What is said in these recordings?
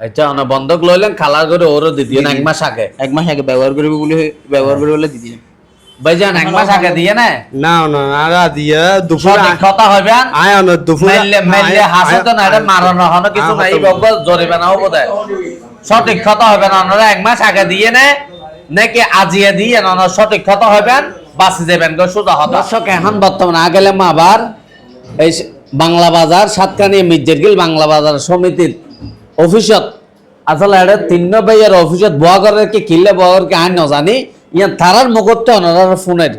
আচ্ছা অন বন্ধক লইলেন খালার করে ওরও দিদিয়ে এক মাস আগে? এক মাস আগে ব্যবহার করবে বলে ব্যবহার করবে বলে ভাইজান এক মাস আগে দিয়ে না? না না আর দিয়ে। দুপুর সঠিক কথা হইবেন আয় অন দুপুর মেললে মেললে হাসে তো না এটা মারানো হনো কিছু নাই হব সঠিক কথা হবে না ওনারা এক মাস আগে দিয়ে নে? নাকি আজিয়ে দিয়ে না সঠিক কথা হবেন বাঁচি যাবেন গো সোজা হতো। দর্শক এখন বর্তমানে আগেলাম আবার এই বাংলা বাজার সাতকানি মির্জেরগিল বাংলা বাজার সমিতির অফিসত আসলে এটা তিন ভাইয়ের অফিসত বহাগরের কি কিনলে বহাগর কি আইন নজানি। ইয়ান তারার মুখতে ওনারা ফোনের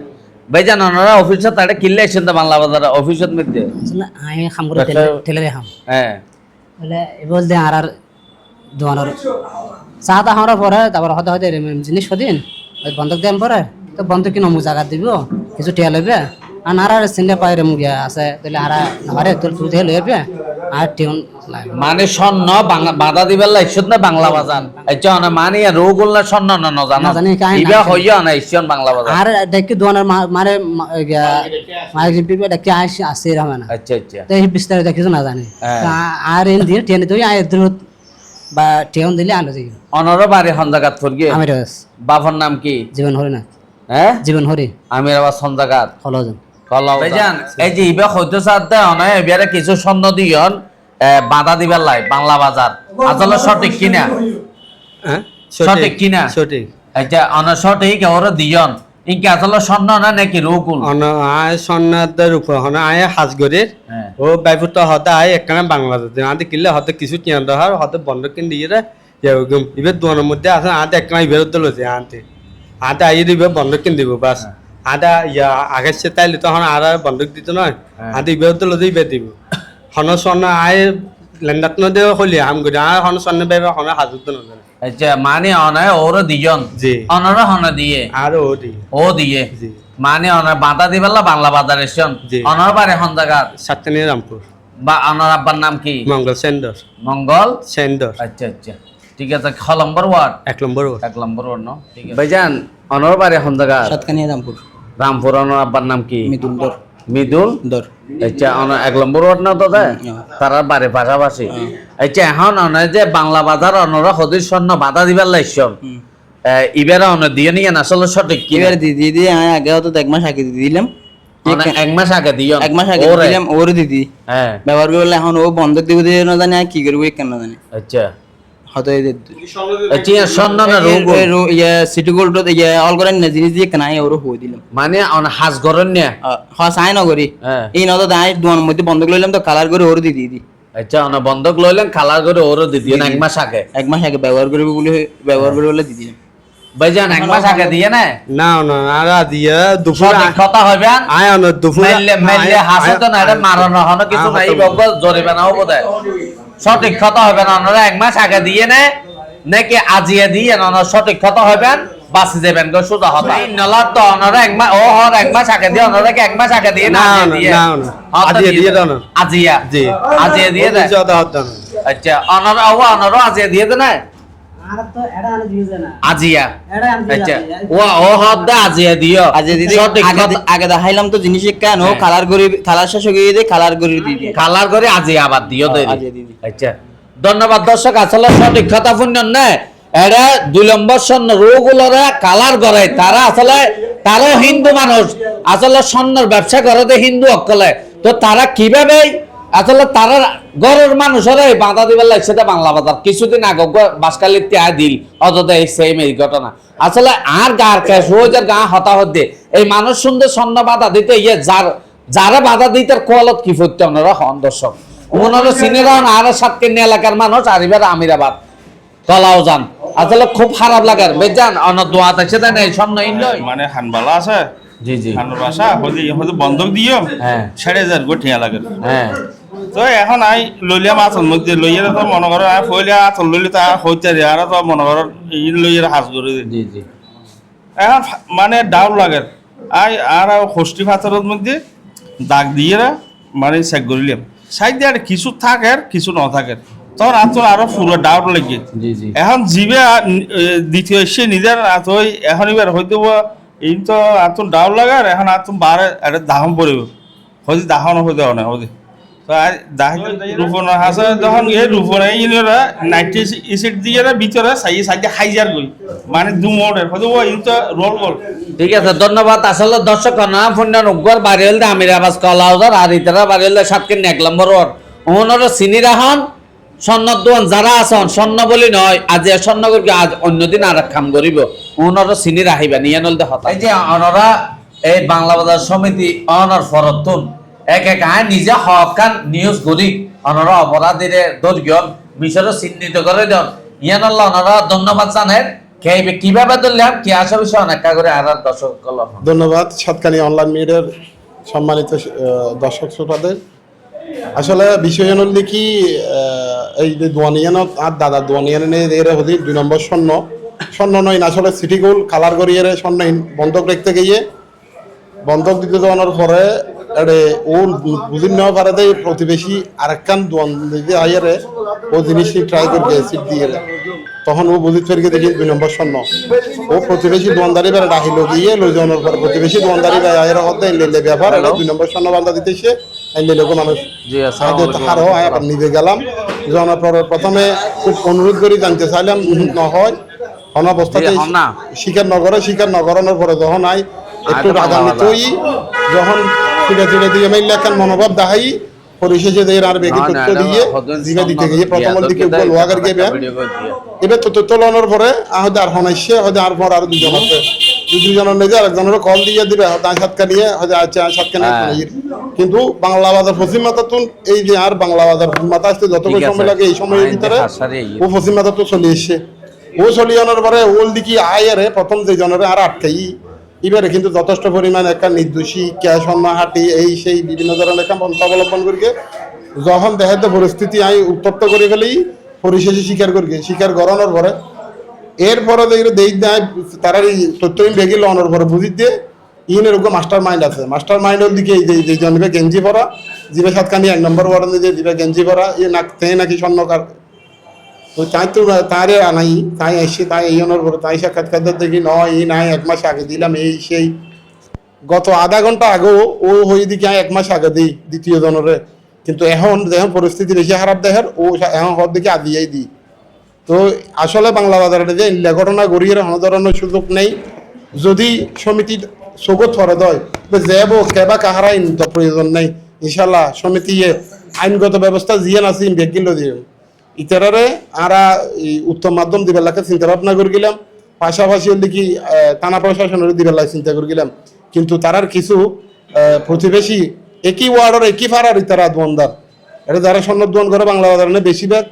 ভাইজান ওনারা অফিসত এটা কিনলে এসেন তো বাংলা বাজার অফিসত মধ্যে খাম করে। ঠেলে- খাম। হ্যাঁ বলে এবার দে আর আর দোকানের চাহ তা হওয়ার পরে তারপর হতে হতে জিনিস সদিন। ওই বন্ধক দেন পরে তো বন্ধক কি নমু জায়গা দিব? কিছু টিয়া লইবে আর নারা চিনলে পাই রে মুগিয়া আছে। তাহলে আর নারে তোর তুই লইবে আর টিউন মানে স্বর্ণ বাধা দিবার লাইছত না বাংলা বাজার আচ্ছা না মানে রোগ উল্লা স্বর্ণ না ন জানা? জানি, ইবা হইয়া না ইসন বাংলা বাজার আর দেখি দোকানের মা- মারে মারে পিপে দেখি আসি আসে এরকম না। আচ্ছা আচ্ছা। তো এই বিস্তারিত কিছু না জানি হ্যাঁ। আর এন দিয়ে টিয়া নিতে আয় দ্রুত বা টিউন দিলে আলো যাই অনর বাড়ি হন্দাগাত ফুরগে আমির বাবার নাম কি? জীবন হরি না হ্যাঁ? জীবন হরি। আমির আবার সন্দাগাত ভাইজান এই যে ইবা হইতে সাথে অনয় এবারে কিছু স্বর্ণ দিয়ন বাধা দিবার লাই বাংলা বাজার। আসলে সঠিক কিনা? হ্যাঁ? সঠিক কিনা? সঠিক। আচ্ছা অন সঠিক ওরা দিয়ন। ইনকে আসলে স্বর্ণ না নাকি রোগুল অন আয় সন্ন্যাদের উপর হন আয় হাজগরের। হ্যাঁ। ও বাইপুত হতে আয় একখানে বাংলাদেশ আতে কিনলে হতে কিছু টিয়ান দহার হতে বন্ধ কিন দিয়ে রে ইবে দোয়ানোর মধ্যে একখানে ইবের আনতে আইয়ে দিবে বন্ধ কিন দিব বাস। আদা ইয়া সে তাইলে তখন আর বন্ধক দিত নয় আতে ইবের দল ইবে দিব। হন স্বর্ণ আয় লেন্দাত নদে হলি আম করে আর হন স্বর্ণ বাইবে হন হাজুত নদে আচ্ছা মানে অনয় ওরা দিয়ন জি। অনরা হন দিয়ে। আর ও দি ও দিয়ে। জি। মানে অনার বাধা দিবেলা বাংলা বাজার জি। অনার বাড়ি হন জায়গাত সাতকানি রামপুর বা অনার আব্বার নাম কি? মঙ্গল সেন্ডর মঙ্গল? সেন্ডর আচ্ছা আচ্ছা। ঠিক আছে খ নম্বর ওয়ার্ড এক নম্বর ওর। এক নম্বর ওয়ার্ড ন? ঠিক আছে। ভাইজান অনার বাড়ি হন জায়গাত সাতকানিয়া রামপুর রামপুর আব্বার নাম কি? দর। মিদুল? দর। আচ্ছা এক নম্বর ওয়ার্ড না দেয় তার বাড়ি পাশাপাশি। আচ্ছা এখন অনার যে বাংলা বাজার অনরা হদির স্বর্ণ বাধা দিবার লাইছন ইবেরা অনার দিয়ে নিয়ে আসলে সঠিক কি? এবার দিদি দিদি আমি আগে হতো এক মাস আগে দিয়ে দিলাম। এক মাস আগে দিও। এক মাস আগে। দিলাম ওর দিদি। হ্যাঁ। ব্যবহার করলে এখন ও বন্ধক দিব দিয়ে না জানি কি করব কেন জানি। আচ্ছা। হয়তো এই আচ্ছা স্বর্ণ না রোগ ইয়ে সিটি গোল্ড ইয়ে অল করেন না জিনিস দিয়ে কেন আই হয়ে দিলাম। মানে অন হাজ গরন নিয়া? হ্যাঁ চাই না করি। হ্যাঁ। এই নতো দাঁড়াই দোয়ার মধ্যে বন্ধক লইলাম তো কালার করে ওর দিদি দিদি আচ্ছা অন বন্ধক লইলেন খালার করে ওরও দিদি। এক মাস আগে? এক মাস আগে ব্যবহার করবে বলে ব্যবহার করবে বলে দিদি। ভাইজান এক মাস আগে দিয়ে না? না না আর দিয়ে দুপুর কথা হবে আয় অন দুপুর মেললে মেললে হাসে তো না মারানো হনো কিছু নাই বকবক জরিমানা হব সঠিক ক্ষত হবে না ওনারা এক মাস আগে দিয়ে নে নাকি আজিয়ে দিয়ে ওনারা সঠিক ক্ষত হবেন বাঁচি যাবেন গো সোজা হতা নলার তো ওনারা এক মাস ও হর এক মাস আগে দিয়ে ওনারা কি এক মাস আগে দিয়ে না না, আজিয়ে না, দিয়ে? দিয়ে দাও না। আজিয়া? জি। আজিয়ে দিয়ে দেয় আচ্ছা অনারা ও অনারা আজিয়ে দিয়ে দেয় না আজিয়া। আচ্ছা। ও ও হদ আজিয়া দিও। আজ দিদি আগে দেখাইলাম তো জিনিস কেন। কালার করে কালার শেষ দিয়ে কালার দিদি কালার করে আজি আবার দিও দেরি আচ্ছা। ধন্যবাদ দর্শক আসলে সঠিক কথা শুনছেন না। এরা দুই নম্বর স্বর্ণ রোগুলোরা কালার করে তারা আসলে তারাও হিন্দু মানুষ। আসলে স্বর্ণের ব্যবসা করে তো হিন্দু অকলে। তো তারা কীভাবে আসলে তারা গরের মানুষেরা এই বাধা দিবার লাগছে সেটা বাংলা বাজার। কিছুদিন আগে বাসকালির ত্যাগ দিল অযথা এই সেম এই ঘটনা। আসলে আর গার ক্যাশ হয়ে গা হতাহত দিয়ে এই মানুষ সুন্দর স্বর্ণ বাধা দিতে ইয়ে যার যারা বাধা দিতে কোয়ালত কি করতে ওনারা হন দর্শক। ওনারা সিনেরা আর সাতকেন্নি এলাকার মানুষ আর এবার আমিরাবাদ। কলাও যান। আসলে খুব খারাপ লাগে বেজান অন দোয়া আছে তাই না এই স্বর্ণ ইন্ডই মানে হানবালা আছে? জি জি। হানোর বাসা হদি হদি বন্ধক দিও। হ্যাঁ। ছেড়ে যার গো ঠিয়া লাগে। হ্যাঁ। তো এখন আই লইলাম আতল মধ্যে লইয়া তো মনে করো আই ফইলে আতল লইলে তা হইতে রে আর তো মনে করো ই লইয়া হাজ করে জি জি। এখন মানে ডাউন লাগে। আই আর হোস্টি পাথরের মধ্যে দাগ দিয়ে মানে চেক করিলাম সাইড দিয়ে আর কিছু থাকে কিছু ন থাকে তখন আতল আরও পুরো ডাউট লাগে। জি জি। এখন জিবে দ্বিতীয় এসে নিজের আতই এখন এবার হয়তো এই তো আতুন ডাউন লাগার এখন আতুন বারে একটা দাহন পড়িব হয়তো দাহন হইতে না হয়তো তো আর দাহি যখন এই রূপনে ইনরা নাইট্রি এসিড দিয়ে ভিতরে হাইজার গই। মানে দু মোড়ের হয়তো ও ইনতো রোল গোল ঠিক আছে ধন্যবাদ। আসলে দর্শক না ফোন উগ্র বাড়ি হলে আমির আবাস কলাউদার আর ইতারা বাড়ি হলে সাতকে এক নম্বর ওর ওনার সিনি রাহন স্বর্ণ দোয়ান যারা আছেন স্বর্ণ বলি নয় আজ এ স্বর্ণ করি আজ অন্যদিন আর এক কাম করিব। ওনার সিনি রাখিবা নিয়ে নলতে হতা এই যে এই বাংলা বাজার সমিতি অনর ফরতুন এক এক আয় নিজে হকান নিউজ করি। অনরা অপরাধীরে দৈর্ঘ্য বিষয় চিহ্নিত করে দেন ইয়ান অনরা ধন্যবাদ জানেন কে- কীভাবে ধরলাম, কি আসা বিষয় অনেক করে আর দর্শক ধন্যবাদ। সাতকানি অনলাইন মিডিয়ার সম্মানিত দর্শক শ্রোতাদের। আসলে বিষয় হল এই যে দোয়ানিয়ান আর দাদা দোয়ানিয়ান এর হদি দুই নম্বর স্বর্ণ। স্বর্ণ নয় আসলে সিটি গোল কালার করিয়ে স্বর্ণহীন বন্ধক রাখতে গিয়ে, বন্ধক দিতে দেওয়ানোর পরে এড়ে ও বুঝি নেওয়া পারে দেয় প্রতিবেশী আরেকখান দোয়ান দিতে আইয়ারে ও জিনিসটি ট্রাই করবে সিট দিয়ে তখন ও বুঝি ফেরকে দেখি দুই নম্বর স্বর্ণ। ও প্রতিবেশী দোয়ানদারি বেড়ে রাখিল গিয়ে লই যাওয়ানোর পরে প্রতিবেশী দোয়ানদারি বেড়ে আইয়ারে হতে লেলে ব্যাপার এটা দুই নম্বর স্বর্ণ বান্ধা দিতেছে আইলে লোক মানুষ। তাহারও আয় আবার নিবে গেলাম। যাওয়ানোর পরে প্রথমে খুব অনুরোধ করি জানতে চাইলাম নহয় অনাবস্থাতে। স্বীকার নগরে স্বীকার নগরানোর পরে যখন আই একটু রাগান্বিত বাংলা দিয়ে মাইলে একখান মনোভাব দেখাই পরিশেষে আর বেগে তথ্য দিয়ে জিমে দিতে গিয়ে প্রথম দিকে গিয়ে। এবার তো তোলানোর পরে হয়তো আর হনাইছে হয়তো আর পর আর দুজন আছে। দুজনের নিজে আরেকজনের কল দিয়ে দিবে হয়তো সাতকা নিয়ে হয়তো আচ্ছা সাতকা নিয়ে হ্যাঁ। কিন্তু বাংলা বাজার পশ্চিম মাথা তুন এই যে আর বাংলা বাজার মাথা আসতে যত সময় লাগে এই সময়ের ভিতরে। ও পশ্চিম মাথা তো চলে এসছে। ও চলে আনার পরে ওল দিকে আয়ারে প্রথম যে জনের আর আটকাই। এবারে কিন্তু যথেষ্ট পরিমাণ একটা নির্দোষী ক্যাশ হাঁটি এই সেই বিভিন্ন ধরনের একটা পন্থা অবলম্বন করিকে যখন দেখাতে পরিস্থিতি আমি উত্তপ্ত করে ফেলি পরিশেষে স্বীকার করি স্বীকার করানোর পরে এরপরে দেখলে দেই দেয় তারা এই তথ্যহীন বেগে লওয়ানোর পরে বুঝি দিয়ে ইন এরকম মাস্টার মাইন্ড আছে মাস্টার মাইন্ডের দিকে এই যে গেঞ্জি পরা জিবে সাতখানি এক নম্বর ওয়ার্ডে যে দিবে গেঞ্জি পরা ই নাক তে নাকি স্বর্ণকার তো তারে আনাই তাই এসে তাই এই অনর পরে তাই সাক্ষাৎকার দেখি নয় এই নাই এক মাস আগে দিলাম এই সেই গত আধা ঘণ্টা আগেও ও হয়ে দিকে এক মাস আগে দিই দ্বিতীয় জনরে কিন্তু এখন যখন পরিস্থিতি বেশি খারাপ দেখেন ও এখন হর দিকে আদিয়াই দিই তো আসলে বাংলা বাজারে যে ইল্লা ঘটনা গড়িয়ে কোনো ধরনের সুযোগ নেই যদি সমিতি সগত ফরে দেয় তো যাব কেবা কাহারা আইন তো প্রয়োজন নেই ইনশাল্লাহ সমিতি আইনগত ব্যবস্থা জিয়ান আছে বেগিল দিয়ে ইতারারে আরা উত্তম মাধ্যম দিবার লাগে চিন্তা ভাবনা করে গেলাম। পাশাপাশি হলে কি থানা প্রশাসনের দিবার লাগে চিন্তা করে গেলাম। কিন্তু তারার কিছু প্রতিবেশী একই ওয়ার্ডের, একই ফাড়ার ইতারা দোয়ানদার। এটা যারা স্বর্ণোদ্বন করে বাংলা বাজারে বেশিরভাগ,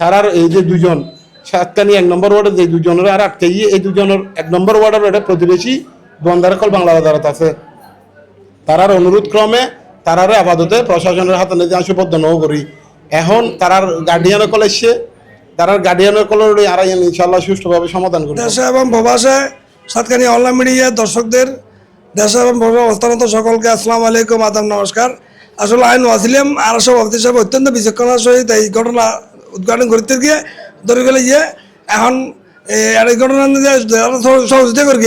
তারার এই যে দুজন সাতকানি এক নম্বর ওয়ার্ডের যে দুজনের আর আটকে এই দুজনের এক নম্বর ওয়ার্ডের এটা প্রতিবেশী দোয়ানদার কল বাংলা বাজারত আছে। তারার অনুরোধ ক্রমে তারারে আপাততে প্রশাসনের হাতে নিয়ে আমি সুবদ্ধ নও করি। এখন তারার গার্ডিয়ানের কল এসছে। তারার গার্ডিয়ানের কল আর ইনশাল্লাহ সুষ্ঠুভাবে সমাধান করবে। দেশে এবং প্রবাসে সাতখানি অনলাইন মিডিয়া দর্শকদের, দেশে এবং প্রবাসে অবস্থানত সকলকে আসসালামু আলাইকুম আদাম নমস্কার। আসলে আইন ওয়াসিলিয়াম আর সব সভাপতি সাহেব অত্যন্ত বিচক্ষণার সহিত এই ঘটনা উদ্ঘাটন করতে গিয়ে, ধরে গেলে গিয়ে, এখন এই ঘটনা সহযোগিতা করে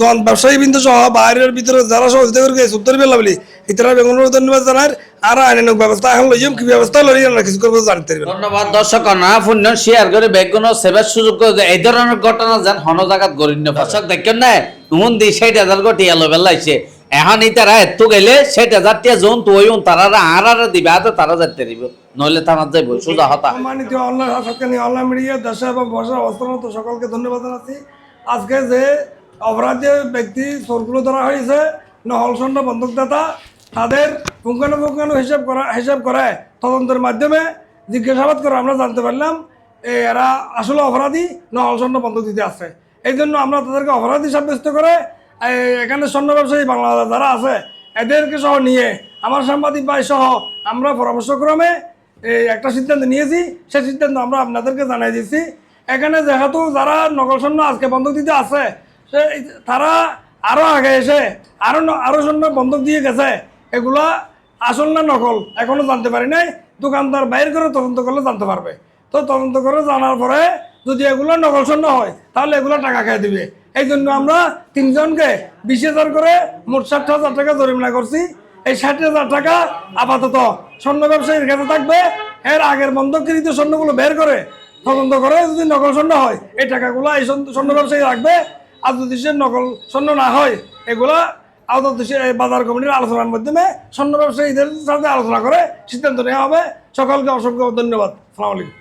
গিয়ে ব্যবসায়ী বিন্দু সহ বাইরের ভিতরে যারা সহযোগিতা করে গিয়ে সুন্দর বেলা বলি ইতারা বেঙ্গলোর ধন্যবাদ জানার আর আইনানুক ব্যবস্থা এখন লইম কি ব্যবস্থা লই আমরা কিছু করব জানতে পারবেন ধন্যবাদ দর্শক না পুণ্য শেয়ার করে বেগুন সেবার সুযোগ করে এই ধরনের ঘটনা যেন হন জায়গাত গরিন্য। দর্শক দেখেন না নুন দি ষাট হাজার কোটি এলো বেলাইছে। এখন ই তারা এত গেলে ষাট হাজার টিয়া জোন তো ওই তারা আর আর দিবে হাতে তারা যাইতে দিব। নইলে থানার যাইব সোজা হতা। সম্মানিত অনলাইন সাতকানি অনলাইন মিডিয়া দেশে এবং বর্ষার অবস্থানত সকলকে ধন্যবাদ জানাচ্ছি। আজকে যে অপরাধী ব্যক্তি চোরগুলো ধরা হয়েছে নহল চন্দ্র বন্দুকদাতা, তাদের পুঙ্খানুপুঙ্খানু হিসাব করা হিসাব করে তদন্তের মাধ্যমে জিজ্ঞাসাবাদ করে আমরা জানতে পারলাম এরা আসলে অপরাধী নহল চন্দ্র বন্দুক দিতে আছে। এই জন্য আমরা তাদেরকে অপরাধী সাব্যস্ত করে এখানে স্বর্ণ ব্যবসায়ী বাংলা যারা আছে, এদেরকে সহ নিয়ে, আমার সাংবাদিক ভাই সহ আমরা পরামর্শক্রমে এই একটা সিদ্ধান্ত নিয়েছি, সেই সিদ্ধান্ত আমরা আপনাদেরকে জানাই দিচ্ছি এখানে যেহেতু যারা নকল সৈন্য আজকে বন্ধক দিতে আছে তারা আরও আগে এসে আরও আরও সৈন্য বন্ধক দিয়ে গেছে। এগুলা আসল না নকল, এখনও জানতে পারি নাই। দোকানদার বাইর করে তদন্ত করলে জানতে পারবে। তো তদন্ত করে জানার পরে যদি এগুলো নকল সৈন্য হয়, তাহলে এগুলো টাকা খেয়ে দিবে। এই জন্য আমরা তিনজনকে বিশ হাজার করে মোট ষাট হাজার টাকা জরিমানা করছি। এই ষাট হাজার টাকা আপাতত স্বর্ণ ব্যবসায়ীর কাছে থাকবে। এর আগের বন্ধকৃত স্বর্ণগুলো বের করে তদন্ত করে যদি নকল স্বর্ণ হয়, এই টাকাগুলো এই স্বর্ণ ব্যবসায়ী রাখবে। আর দেশের নকল স্বর্ণ না হয়, এগুলা আওতার দেশে এই বাজার কমিটির আলোচনার মাধ্যমে স্বর্ণ ব্যবসায়ীদের সাথে আলোচনা করে সিদ্ধান্ত নেওয়া হবে। সকলকে অসংখ্য ধন্যবাদ। সালাম আলাইকুম।